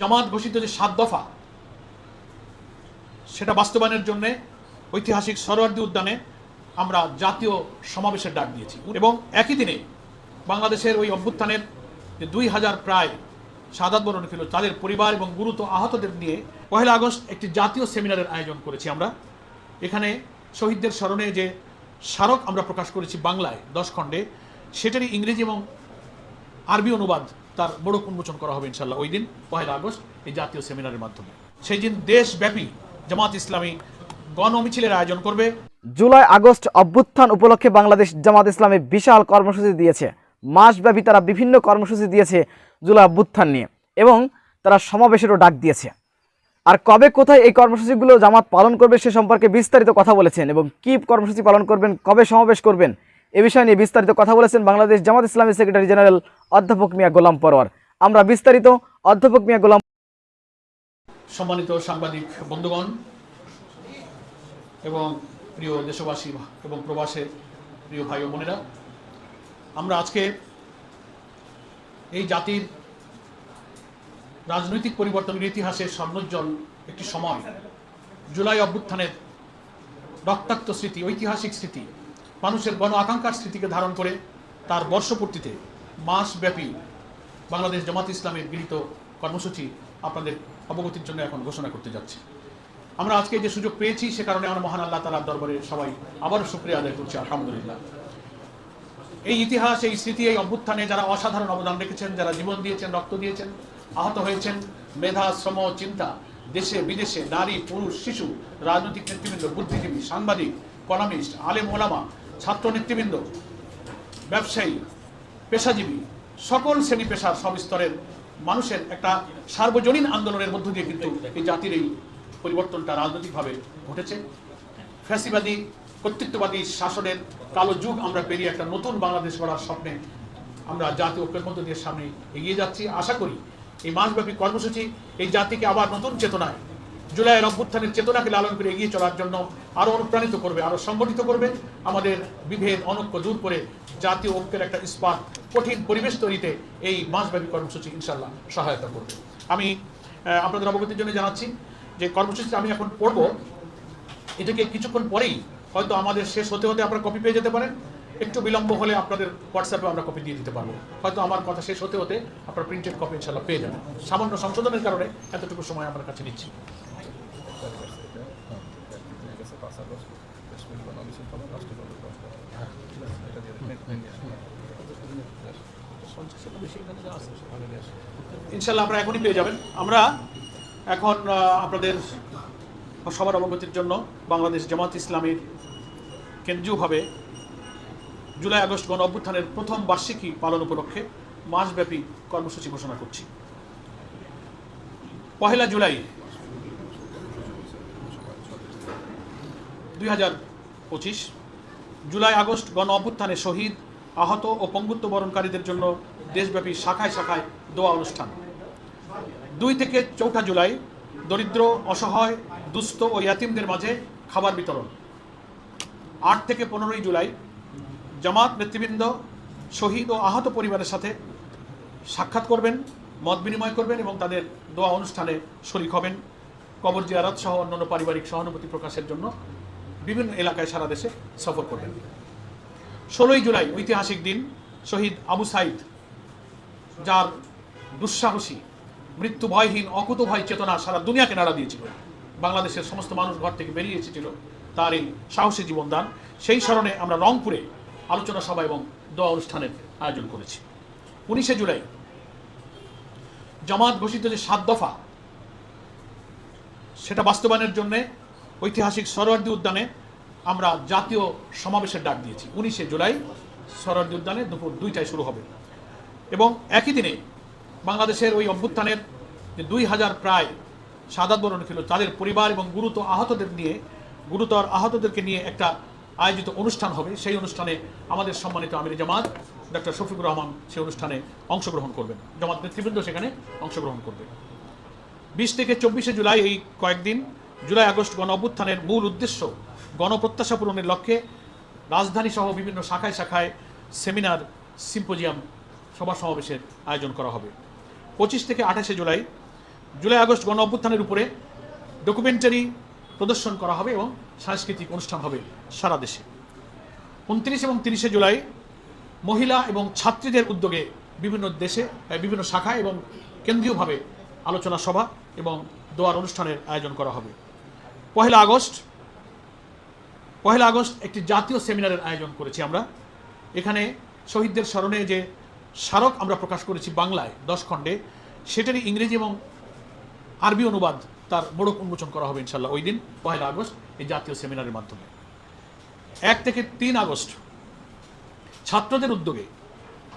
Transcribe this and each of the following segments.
জামাত ঘোষিত যে সাত দফা, সেটা বাস্তবায়নের জন্য ঐতিহাসিক সরোয়ার্দী উদ্যানে আমরা জাতীয় সমাবেশের ডাক দিয়েছি। এবং একই দিনে বাংলাদেশের ওই অভ্যুত্থানের যে দুই হাজার প্রায় সাদাত বরণ ছিল, তাদের পরিবার এবং গুরুত্ব আহতদের নিয়ে পহেলা আগস্ট একটি জাতীয় সেমিনারের আয়োজন করেছি আমরা। এখানে শহীদদের স্মরণে যে স্মারক আমরা প্রকাশ করেছি বাংলায় দশ খণ্ডে, সেটারই ইংরেজি এবং আরবি অনুবাদ তার বড় উন্মোচন করা হবে ইনশাল্লাহ ওই দিন, পহেলা আগস্ট, এই জাতীয় সেমিনারের মাধ্যমে। সেই দিন দেশব্যাপী জামাত ইসলামী গণ মিছিলের আয়োজন করবে। জুলাই আগস্ট অভ্যুত্থান উপলক্ষে বাংলাদেশ জামাত ইসলামী বিশাল কর্মসূচি দিয়েছে। মাসব্যাপী তারা বিভিন্ন কর্মসূচি দিয়েছে জুলাই অভ্যুত্থান নিয়ে এবং তারা সমাবেশেরও ডাক দিয়েছে। আর কবে কোথায় এই কর্মসূচিগুলো জামাত পালন করবে সে সম্পর্কে বিস্তারিত কথা বলেছেন এবং কি কর্মসূচি পালন করবেন, কবে সমাবেশ করবেন এ বিষয় নিয়ে বিস্তারিত কথা বলেছেন বাংলাদেশ জামাত ইসলামী সেক্রেটারি জেনারেল অধ্যাপক মিয়া গোলাম পরোয়ার। আমরা বিস্তারিত অধ্যাপক মিয়া গোলাম সম্মানিত সাংবাদিক বন্ধুগণ এবং প্রিয় দেশবাসী এবং প্রবাসে প্রিয় ভাই ও বোনেরা, আমরা আজকে এই জাতির রাজনৈতিক পরিবর্তনের ইতিহাসে স্বর্ণোজ্জ্বল একটি সময়, জুলাই অভ্যুত্থানের রক্তাক্ত স্মৃতি, ঐতিহাসিক স্মৃতি। মানুষের গণ আকাঙ্ক্ষার স্মৃতিকে ধারণ করে তার বর্ষপূর্তিতে মাসব্যাপী বাংলাদেশ জামাত ইসলামের গৃহীত কর্মসূচি আপনাদের অবগতির জন্য এখন ঘোষণা করতে যাচ্ছি। আমরা আজকে যে সুযোগ পেয়েছি সে কারণে আমরা মহান আল্লাহ তালার দরবারে সবাই আবারও শুক্রিয়া আদায় করছি, আলহামদুলিল্লাহ। এই ইতিহাস, এই স্মৃতি, এই অভ্যুত্থানে যারা অসাধারণ অবদান রেখেছেন, যারা জীবন দিয়েছেন, রক্ত দিয়েছেন, আহত হয়েছেন, মেধা, শ্রম, চিন্তা, দেশে, বিদেশে, নারী, পুরুষ, শিশু, রাজনৈতিক নেতৃবৃন্দ, বুদ্ধিজীবী, সাংবাদিক, কলামিস্ট, আলেম, ওলামা ছাত্র নেতৃবৃন্দ, ব্যবসায়ী, পেশাজীবী, সকল শ্রেণি পেশার সব স্তরের মানুষের একটা সার্বজনীন আন্দোলনের মধ্য দিয়ে কিন্তু এই জাতির এই পরিবর্তনটা রাজনৈতিকভাবে ঘটেছে। ফ্যাসিবাদী, কর্তৃত্ববাদী শাসনের কালো যুগ আমরা পেরিয়ে একটা নতুন বাংলাদেশ গড়ার স্বপ্নে আমরা জাতীয় ঐক্যের মধ্য দিয়ে সামনে এগিয়ে যাচ্ছি। আশা করি এই মাসব্যাপী কর্মসূচি এই জাতিকে আবার নতুন চেতনায় জুলাইয়ের অভ্যুত্থানের চেতনাকে লালন করে এগিয়ে চলার জন্য আরও অনুপ্রাণিত করবে আরও সংগঠিত করবে। আমাদের বিভেদ, অনৈক্য দূর করে জাতীয় ঐক্যের একটা ইস্পাত কঠিন পরিবেশ তৈরিতে এই মাসব্যাপী কর্মসূচি ইনশাল্লাহ সহায়তা করবে। আমি আপনাদের অবগতির জন্য জানাচ্ছি যে কর্মসূচিটা আমি এখন পড়ব। এটাকে কিছুক্ষণ পরেই হয়তো আমাদের শেষ হতে হতে আপনারা কপি পেয়ে যেতে পারেন। একটু বিলম্ব হলে আপনাদের হোয়াটসঅ্যাপে আমরা কপি দিয়ে দিতে পারব। হয়তো আমার কথা শেষ হতে হতে আপনারা প্রিন্টেড কপি ইনশাল্লাহ পেয়ে যাবেন। সামান্য সংশোধনের কারণে এতটুকু সময় আমার কাছে নিচ্ছি। ইনশাল্লাহ আপনারা এখনই পেয়ে যাবেন আমরা এখন আপনাদের সবার অবগতির জন্য বাংলাদেশ জামাত ইসলামীর কেন্দ্রীয়ভাবে জুলাই আগস্ট গণ অভ্যুত্থানের প্রথম বার্ষিকী পালন উপলক্ষে মাসব্যাপী কর্মসূচি ঘোষণা করছি পহেলা জুলাই দুই জুলাই, আগস্ট গণ অভ্যুত্থানে শহীদ, আহত ও পঙ্গুত্ব বরণকারীদের জন্য দেশব্যাপী শাখায় শাখায় দোয়া অনুষ্ঠান। দুই থেকে চৌঠা জুলাই, দরিদ্র, অসহায়, দুস্থ ও ইয়াতিমদের মাঝে খাবার বিতরণ। আট থেকে পনেরোই জুলাই, জামাত নেতৃবৃন্দ, শহীদ ও আহত পরিবারের সাথে সাক্ষাৎ করবেন, মত বিনিময় করবেন এবং তাদের দোয়া অনুষ্ঠানে শরিক হবেন। কবর জিয়ারত সহ অন্যান্য পারিবারিক সহানুভূতি প্রকাশের জন্য বিভিন্ন এলাকায় সারা দেশে সফর করবেন। ষোলোই জুলাই, ঐতিহাসিক দিন, শহীদ আবু সাইদ, যার দুঃসাহসী মৃত্যু ভয়হীন অকুত ভয় চেতনা সারা দুনিয়াকে নাড়া দিয়েছিল। বাংলাদেশের সমস্ত মানুষ ঘর থেকে বেরিয়ে এসেছিল তার এই সাহসী জীবনদান। সেই স্মরণে আমরা রংপুরে আলোচনা সভা এবং দোয়া অনুষ্ঠানের আয়োজন করেছি। উনিশে জুলাই, জামাত ঘোষিত যে সাত দফা, সেটা বাস্তবায়নের জন্য ঐতিহাসিক সরোয়ার্দী উদ্যানে আমরা জাতীয় সমাবেশের ডাক দিয়েছি। উনিশে জুলাই সরোয়ার্দী উদ্যানে দুপুর দুইটায় শুরু হবে। এবং একই দিনে বাংলাদেশের ওই অভ্যুত্থানের যে দুই হাজার প্রায় সাদাত বরণ ছিল, তাদের পরিবার এবং গুরুতর আহতদের নিয়ে, গুরুতর আহতদেরকে নিয়ে একটা আয়োজিত অনুষ্ঠান হবে। সেই অনুষ্ঠানে আমাদের সম্মানিত আমির জামাত ডক্টর শফিকুর রহমান সেই অনুষ্ঠানে অংশগ্রহণ করবেন। জামাত নেতৃবৃন্দ সেখানে অংশগ্রহণ করবে। বিশ থেকে চব্বিশে জুলাই এই কয়েকদিন জুলাই আগস্ট গণ অভ্যুত্থানের মূল উদ্দেশ্য গণপ্রত্যাশা পূরণের লক্ষ্যে রাজধানী সহ বিভিন্ন শাখায় শাখায় সেমিনার, সিম্পোজিয়াম, সভা সমাবেশের আয়োজন করা হবে। পঁচিশ থেকে আঠাশে জুলাই জুলাই আগস্ট গণ অভ্যুত্থানের উপরে ডকুমেন্টারি প্রদর্শন করা হবে এবং সাংস্কৃতিক অনুষ্ঠান হবে সারা দেশে। উনত্রিশ এবং তিরিশে জুলাই, মহিলা এবং ছাত্রীদের উদ্যোগে বিভিন্ন দেশে বিভিন্ন শাখায় এবং কেন্দ্রীয়ভাবে আলোচনা সভা এবং দোয়ার অনুষ্ঠানের আয়োজন করা হবে। পহেলা আগস্ট। পহেলা আগস্ট একটি জাতীয় সেমিনারের আয়োজন করেছি আমরা। এখানে শহীদদের স্মরণে যে স্মারক আমরা প্রকাশ করেছি বাংলায় দশ খণ্ডে, সেটারই ইংরেজি এবং আরবি অনুবাদ তার মোড়ক উন্মোচন করা হবে ইনশাল্লাহ ওই দিন, পহেলা আগস্ট, এই জাতীয় সেমিনারের মাধ্যমে। এক থেকে তিন আগস্ট ছাত্রদের উদ্যোগে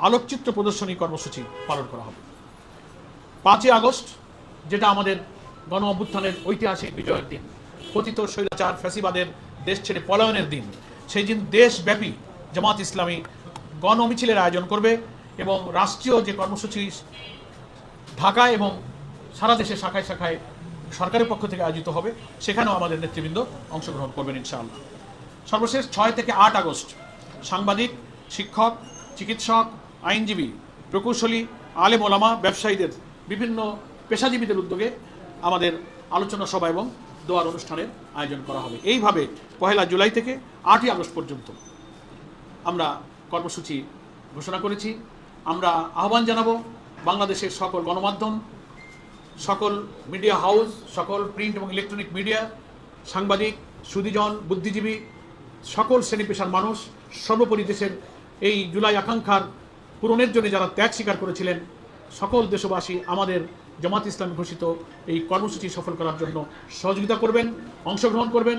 আলোকচিত্র প্রদর্শনী কর্মসূচি পালন করা হবে। পাঁচই আগস্ট, যেটা আমাদের গণ অভ্যুত্থানের ঐতিহাসিক বিজয়ের দিন। কথিত স্বৈরাচার ফ্যাসিবাদের দেশ ছেড়ে পলায়নের দিন। সেই দিন দেশব্যাপী জামাত ইসলামী গণ মিছিলের আয়োজন করবে এবং রাষ্ট্রীয় যে কর্মসূচি ঢাকায় এবং সারা দেশে শাখায় শাখায় সরকারের পক্ষ থেকে আয়োজিত হবে, সেখানেও আমাদের নেতৃবৃন্দ অংশগ্রহণ করবেন ইনশাআল্লাহ। সর্বশেষ ছয় থেকে আট আগস্ট সাংবাদিক, শিক্ষক, চিকিৎসক, আইনজীবী, প্রকৌশলী, আলেম ওলামা, ব্যবসায়ীদের বিভিন্ন পেশাজীবীদের উদ্যোগে আমাদের আলোচনা সভা এবং দোয়ার অনুষ্ঠানের আয়োজন করা হবে। এইভাবে পহেলা জুলাই থেকে আটই আগস্ট পর্যন্ত আমরা কর্মসূচি ঘোষণা করেছি। আমরা আহ্বান জানাব বাংলাদেশের সকল গণমাধ্যম, সকল মিডিয়া হাউস, সকল প্রিন্ট এবং ইলেকট্রনিক মিডিয়া, সাংবাদিক সুদীজন বুদ্ধিজীবী, সকল শ্রেণি পেশার মানুষ, সর্বোপরি দেশের এই জুলাই আকাঙ্ক্ষার পূরণের জন্য যারা ত্যাগ স্বীকার করেছিলেন, সকল দেশবাসী আমাদের জামাত ইসলাম ঘোষিত এই কর্মসূচি সফল করার জন্য সহযোগিতা করবেন, অংশগ্রহণ করবেন,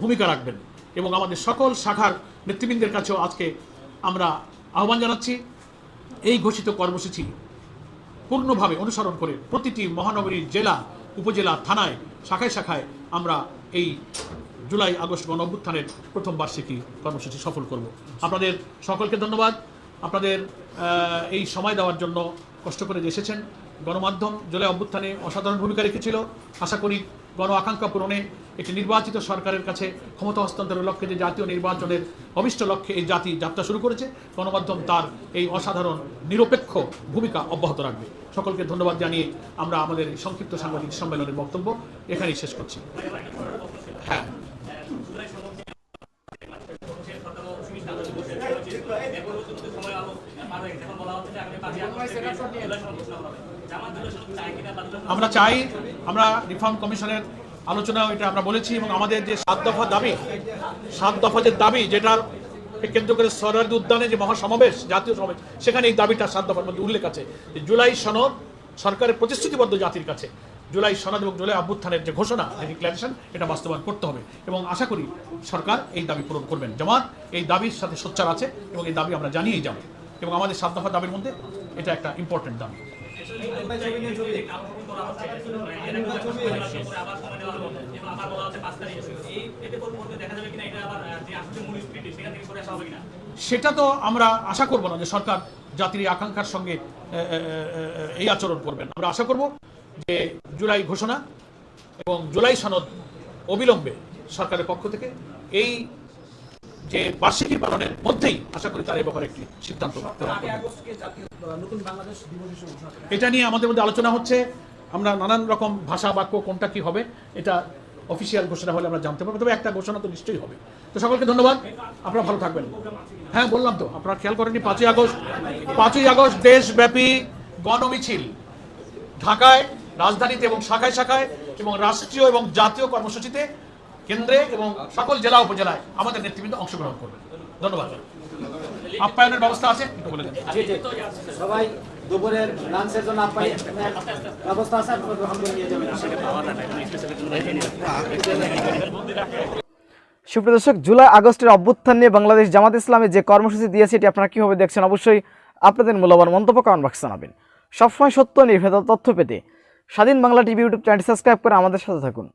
ভূমিকা রাখবেন এবং আমাদের সকল শাখার নেতৃবৃন্দের কাছেও আজকে আমরা আহ্বান জানাচ্ছি, এই ঘোষিত কর্মসূচি পূর্ণভাবে অনুসরণ করে প্রতিটি মহানগরীর জেলা, উপজেলা, থানায়, শাখায় শাখায় আমরা এই জুলাই আগস্ট গণ অভ্যুত্থানের প্রথম বার্ষিকী কর্মসূচি সফল করব। আপনাদের সকলকে ধন্যবাদ। আপনাদের এই সময় দেওয়ার জন্য কষ্ট করে এসেছেন গণমাধ্যম জুলাই অভ্যুত্থানে অসাধারণ ভূমিকা রেখেছিল। আশা করি গণ আকাঙ্ক্ষা পূরণে একটি নির্বাচিত সরকারের কাছে ক্ষমতা হস্তান্তরের লক্ষ্যে যে জাতীয় নির্বাচনের অভিষ্ট লক্ষ্যে এই জাতি যাত্রা শুরু করেছে, গণমাধ্যম তার এই অসাধারণ নিরপেক্ষ ভূমিকা অব্যাহত রাখবে। সকলকে ধন্যবাদ জানিয়ে আমরা আমাদের সংক্ষিপ্ত সাংবাদিক সম্মেলনের বক্তব্য এখানেই শেষ করছি। হ্যাঁ। আমরা চাই আমরা রিফর্ম কমিশনের আলোচনা, এটা আমরা বলেছি, এবং আমাদের যে সাত দফা দাবি, সাত দফা যে দাবি যেটার কেন্দ্র করে সরারদি উদ্যানে যে মহাসমাবেশ, জাতীয় সমাবেশ, সেখানে এই দাবিটা সাত দফার মধ্যে উল্লেখ আছে। যে জুলাই সনদ সরকারের প্রতিশ্রুতিবদ্ধ জাতির কাছে। জুলাই সনদ এবং জুলাই অভ্যুত্থানের যে ঘোষণা, যে ডিক্লারেশন এটা বাস্তবায়ন করতে হবে। এবং আশা করি সরকার এই দাবি পূরণ করবেন। জামাত, এই দাবির সাথে সোচ্চার আছে, এবং এই দাবি আমরা জানিয়েই যাব। এবং আমাদের সাত দফা দাবির মধ্যে এটা একটা ইম্পর্টেন্ট দাবি। সেটা তো আমরা আশা করব না যে সরকার জাতির আকাঙ্ক্ষার সঙ্গে এই আচরণ করবেন। আমরা আশা করব যে জুলাই ঘোষণা এবং জুলাই সনদ অবিলম্বে সরকারের পক্ষ থেকে এই যে বার্ষিকী পালনের মধ্যেই আশা করি তার এ ব্যাপারে একটি সিদ্ধান্ত এটা নিয়ে আমাদের মধ্যে আলোচনা হচ্ছে। আমরা নানান রকম ভাষা বাক্য কোনটা কি হবে এটা অফিসিয়াল ঘোষণা হলে আমরা জানতে পারব। তবে একটা ঘোষণা তো নিশ্চয়ই হবে। তো সকলকে ধন্যবাদ। আপনারা ভালো থাকবেন। হ্যাঁ বললাম তো আপনারা খেয়াল করেননি পাঁচই আগস্ট। পাঁচই আগস্ট দেশব্যাপী গণমিছিল। ঢাকায় রাজধানীতে এবং শাখায় শাখায় এবং রাষ্ট্রীয় এবং জাতীয় কর্মসূচিতে কেন্দ্রে এবং সকল জেলা উপজেলায় আমাদের নেতৃবৃন্দ অংশগ্রহণ করবেন। ধন্যবাদ। আপ্যায়নের ব্যবস্থা আছে? একটু বলে দেন। জি জি। সবাই দুপুরের লাঞ্চের জন্য আপনার ব্যবস্থা আছে আপনারা গ্রহণ করে নিয়ে যাবেন। সুপ্রিয় দর্শক জুলাই আগস্টের অভ্যুত্থান নিয়ে বাংলাদেশ জামাত ইসলামের যে কর্মসূচি দিয়েছে এটি আপনারা কীভাবে দেখছেন? অবশ্যই আপনাদের মূল্যবান মন্তব্য কমেন্ট বক্সে জানাবেন। সবসময় সত্য নির্ভেজাল তথ্য পেতে Swadhin Bangla TV YouTube channel subscribe করে আমাদের সাথে থাকুন।